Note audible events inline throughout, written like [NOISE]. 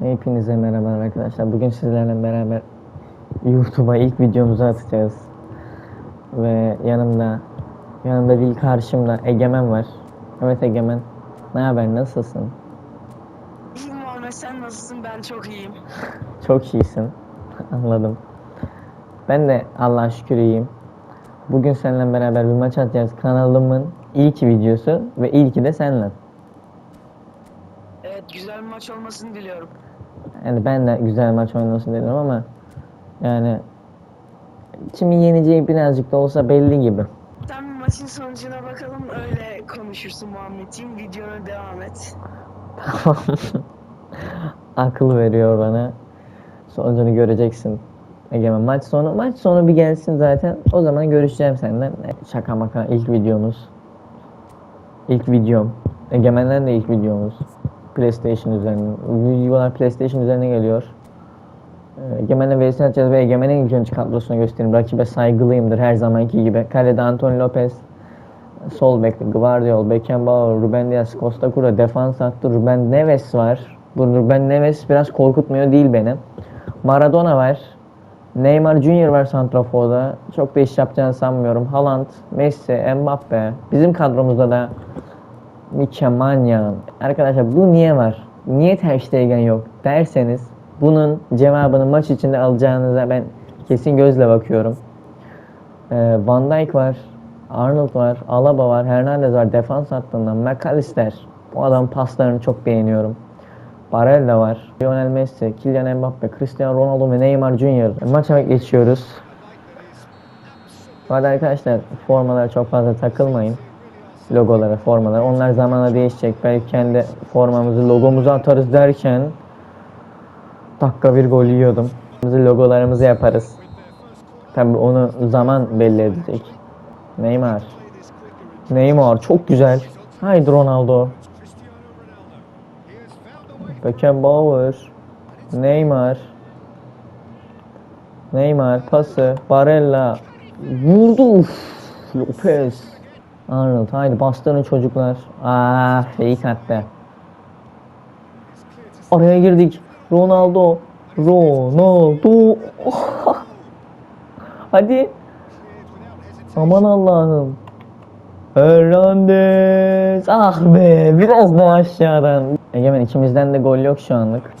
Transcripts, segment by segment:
Hepinize merhaba arkadaşlar. Bugün sizlerle beraber YouTube'a ilk videomuzu atacağız. Ve yanımda, yanımda değil karşımda Egemen var. Evet Egemen. Ne haber? Nasılsın? İyiyim Muhammed sen nasılsın? Ben çok iyiyim. [LAUGHS] Çok iyisin. Anladım. Ben de Allah'a şükür iyiyim. Bugün seninle beraber bir maç atacağız. Kanalımın ilk videosu ve ilki de seninle. Maç olmasını diliyorum. Yani ben de güzel maç oynasın dedim ama yani kimin yeneceği birazcık da olsa belli gibi. Sen maçın sonucuna bakalım öyle konuşursun Muhammedciğim. Videona devam et. [LAUGHS] Akıl veriyor bana. Sonucunu göreceksin. Egemen maç sonu maç sonu bir gelsin zaten. O zaman görüşeceğim seninle. Şaka maka ilk videomuz. İlk videom. Egemen'den de ilk videomuz. PlayStation üzerine. Videolar PlayStation üzerine geliyor. Ee, Egemen'le vs atacağız ve Egemen'in ilk önce kadrosunu göstereyim. Rakibe saygılıyımdır her zamanki gibi. Kalede Antonio Lopez. Sol bekte Guardiol, Beckenbauer, Ruben Dias, Costa Cura, defans hattı Ruben Neves var. Bu Ruben Neves biraz korkutmuyor değil beni. Maradona var. Neymar Junior var Santrafor'da. Çok da iş yapacağını sanmıyorum. Haaland, Messi, Mbappe. Bizim kadromuzda da Mükemmanyan. Arkadaşlar bu niye var? Niye Ter Stegen yok derseniz bunun cevabını maç içinde alacağınıza ben kesin gözle bakıyorum. Ee, Van Dijk var, Arnold var, Alaba var, Hernandez var defans hattından, McAllister. Bu adam paslarını çok beğeniyorum. Barella var, Lionel Messi, Kylian Mbappe, Cristiano Ronaldo ve Neymar Junior. Maça geçiyoruz. Bu arada arkadaşlar formalara çok fazla takılmayın. Logolara, formalara. Onlar zamanla değişecek. Belki kendi formamızı, logomuzu atarız derken dakika bir gol yiyordum. Logolarımızı yaparız. Tabi onu zaman belli edecek. Neymar. Neymar çok güzel. Haydi Ronaldo. Beckenbauer. Neymar. Neymar pası. Barella. Vurdu. Lopez. Arnold. Haydi bastırın çocuklar. Ah fake attı. Araya girdik. Ronaldo. Ronaldo. [LAUGHS] Hadi. Aman Allah'ım. Hernandez. Ah be. Biraz daha aşağıdan. Egemen ikimizden de gol yok şu anlık.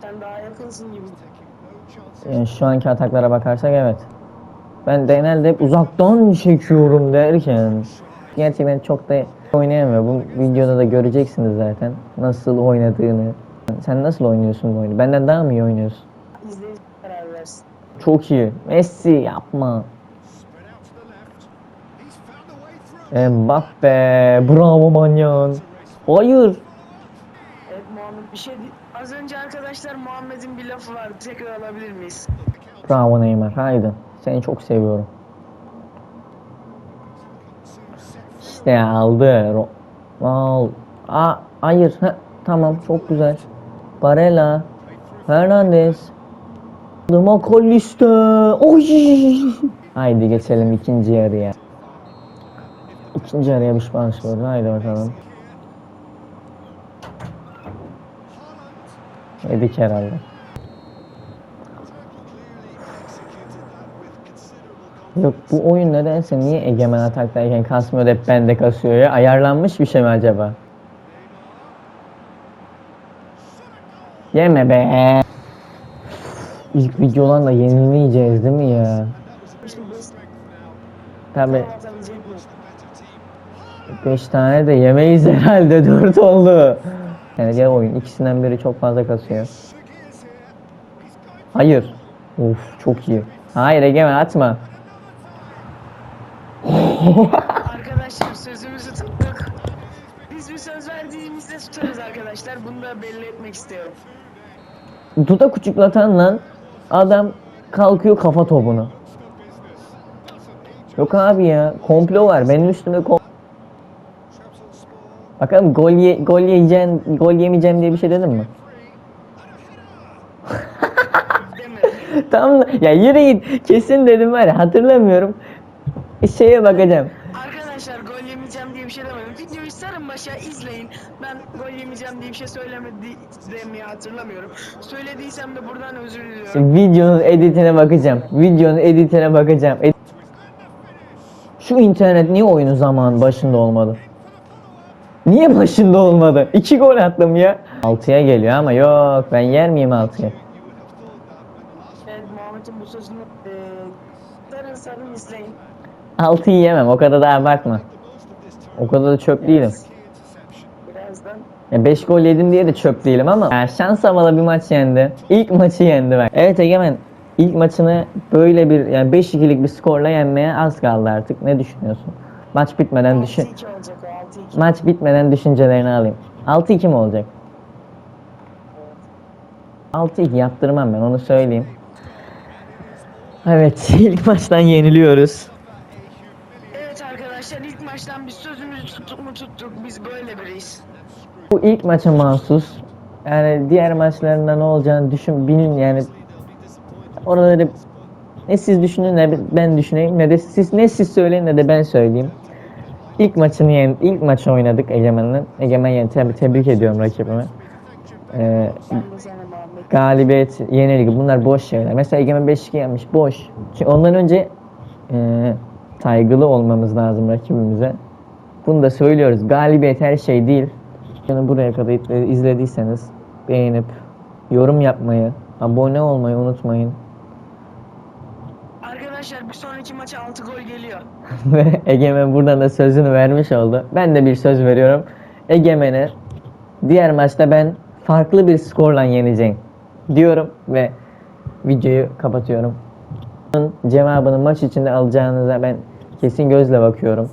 Sen daha yakınsın gibi. Yani şu anki ataklara bakarsak evet. Ben genelde hep uzaktan çekiyorum derken gerçekten çok da oynayamıyor. Bu videoda da göreceksiniz zaten nasıl oynadığını. Sen nasıl oynuyorsun bu oyunu? Benden daha mı iyi oynuyorsun? İzleyici karar versin. Çok iyi. Messi yapma. Mbappe. Bravo manyan. Hayır. Evet Muhammed bir şey Az önce arkadaşlar Muhammed'in bir lafı vardı. Tekrar alabilir miyiz? Bravo Neymar. Haydi. Seni çok seviyorum. İşte aldı. Al. Aa, hayır. Heh, tamam çok güzel. Barella. Hernandez. McAllister. Oy. Haydi geçelim ikinci yarıya. İkinci yarıya bir başlıyoruz. Haydi bakalım. Yedik herhalde. Yok bu oyun nedense niye egemen ataktayken kasmıyor da hep bende kasıyor ya? Ayarlanmış bir şey mi acaba? Yeme be. İlk videodan da yenilmeyeceğiz değil mi ya? Tabi atabilecek mi? 5 tane de yemeyiz herhalde [LAUGHS] 4 oldu. Yani diğer oyun ikisinden biri çok fazla kasıyor. Hayır. Of çok iyi. Hayır Egemen atma. [LAUGHS] Arkadaşlar sözümüzü tuttuk. Biz bir söz verdiğimizde tutarız arkadaşlar. Bunu da belli etmek istiyorum. Duda küçüklatan lan adam kalkıyor kafa topunu. Yok abi ya komplo var benim üstümde kom Bakalım gol, ye gol yiyeceğim, gol yemeyeceğim diye bir şey dedim mi? [LAUGHS] Tamam da- ya yürü git kesin dedim var ya hatırlamıyorum. Şeye bakacağım. Arkadaşlar gol yemeyeceğim diye bir şey demedim. Videoyu sarın başa izleyin. Ben gol yemeyeceğim diye bir şey söylemediğimi hatırlamıyorum. Söylediysem de buradan özür diliyorum. Videonun editine bakacağım. Videonun editine bakacağım. Ed- Şu internet niye oyunun zamanı başında olmadı? Niye başında olmadı? İki gol attım ya. 6'ya geliyor ama yok ben yer miyim 6'ya? Evet Muhammed'in bu sözünü eee sarın sarın izleyin. 6'yı yemem o kadar da abartma. O kadar da çöp değilim. Ya 5 gol yedim diye de çöp değilim ama ya şans havalı bir maç yendi. İlk maçı yendi bak. Evet Egemen ilk maçını böyle bir yani 5-2'lik bir skorla yenmeye az kaldı artık. Ne düşünüyorsun? Maç bitmeden düşün. 6-2 olacak o 6-2. Maç bitmeden düşüncelerini alayım. 6-2 mi olacak? 6-2 yaptırmam ben onu söyleyeyim. Evet [LAUGHS] ilk maçtan yeniliyoruz. Arkadaşlar ilk maçtan biz sözümüzü tuttuk mu tuttuk. Biz böyle biriyiz. Bu ilk maça mahsus. Yani diğer maçlarında ne olacağını düşün bilin yani oraları ne siz düşünün ne ben düşüneyim ne de siz ne siz söyleyin ne de ben söyleyeyim. İlk maçını yen, ilk maçı oynadık Egemen'le. Egemen yani tabii tebrik ediyorum rakibimi. Ee, galibiyet, yenilgi bunlar boş şeyler. Mesela Egemen 5-2 yenmiş boş. Çünkü ondan önce e, saygılı olmamız lazım rakibimize. Bunu da söylüyoruz. Galibiyet her şey değil. Yani buraya kadar izlediyseniz beğenip yorum yapmayı, abone olmayı unutmayın. Arkadaşlar bir sonraki maça 6 gol geliyor. [LAUGHS] Ve Egemen buradan da sözünü vermiş oldu. Ben de bir söz veriyorum. Egemen'e diğer maçta ben farklı bir skorla yeneceğim diyorum ve videoyu kapatıyorum. Bunun cevabını maç içinde alacağınıza ben kesin gözle bakıyorum.